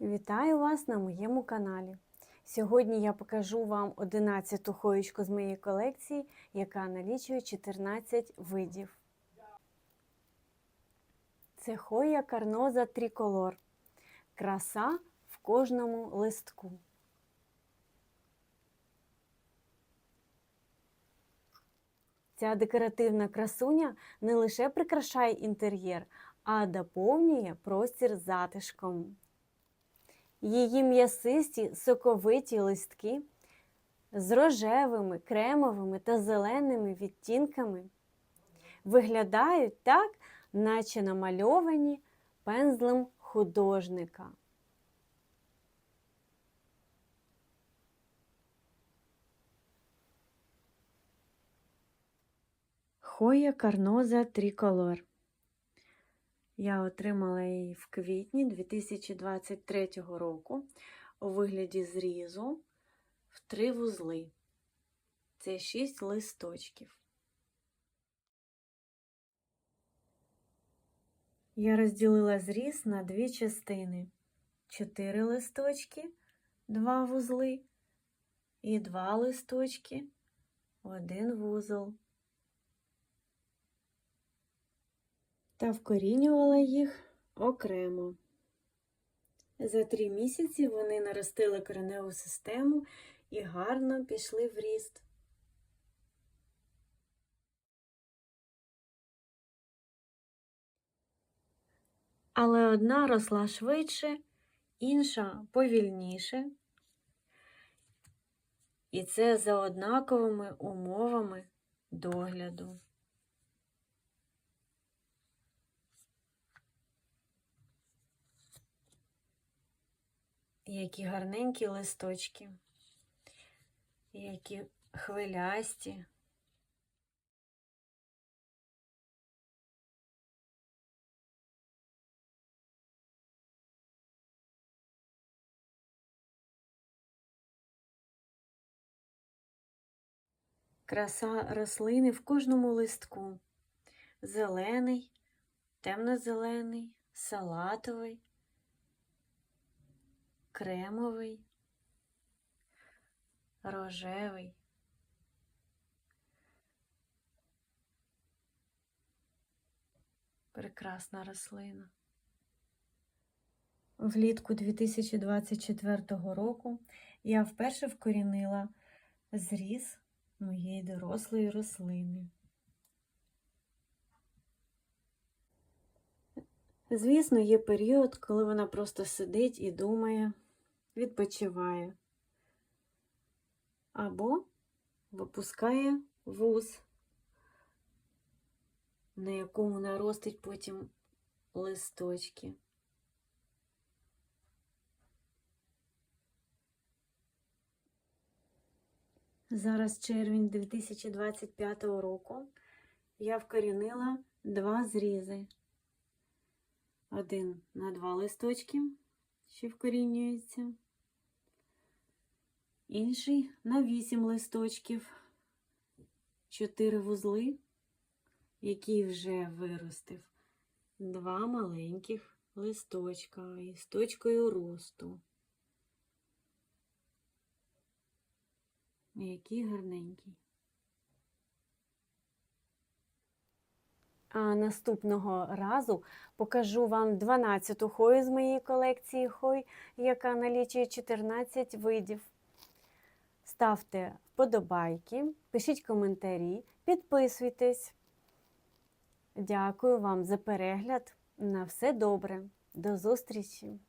Вітаю вас на моєму каналі. Сьогодні я покажу вам 11-ту хоєчку з моєї колекції, яка налічує 14 видів. Це хоя карноза триколор. Краса в кожному листку. Ця декоративна красуня не лише прикрашає інтер'єр, а доповнює простір затишком. Її м'ясисті соковиті листки з рожевими, кремовими та зеленими відтінками виглядають так, наче намальовані пензлем художника. Хоя Карноза Триколор. Я отримала її в квітні 2023 року у вигляді зрізу в три вузли. Це шість листочків. Я розділила зріз на дві частини: чотири листочки, два вузли і два листочки, один вузол. Та вкорінювала їх окремо. За три місяці вони наростили кореневу систему і гарно пішли в ріст. Але одна росла швидше, інша повільніше. І це за однаковими умовами догляду. Які гарненькі листочки, які хвилясті. Краса рослини в кожному листку. Зелений, темно-зелений, салатовий кремовий, рожевий. Прекрасна рослина. Влітку 2024 року я вперше вкорінила зріз моєї дорослої рослини. Звісно, є період, коли вона просто сидить і думає, відпочиває. Або випускає вуз, на якому наростить потім листочки. Зараз червень 2025 року я вкорінила два зрізи. Один на два листочки, що вкорінюється, інший на вісім листочків, чотири вузли, який вже виростив два маленьких листочка із точкою росту. Який гарненький. А наступного разу покажу вам 12-ту хою з моєї колекції хой, яка налічує 14 видів. Ставте вподобайки, пишіть коментарі, підписуйтесь. Дякую вам за перегляд. На все добре. До зустрічі!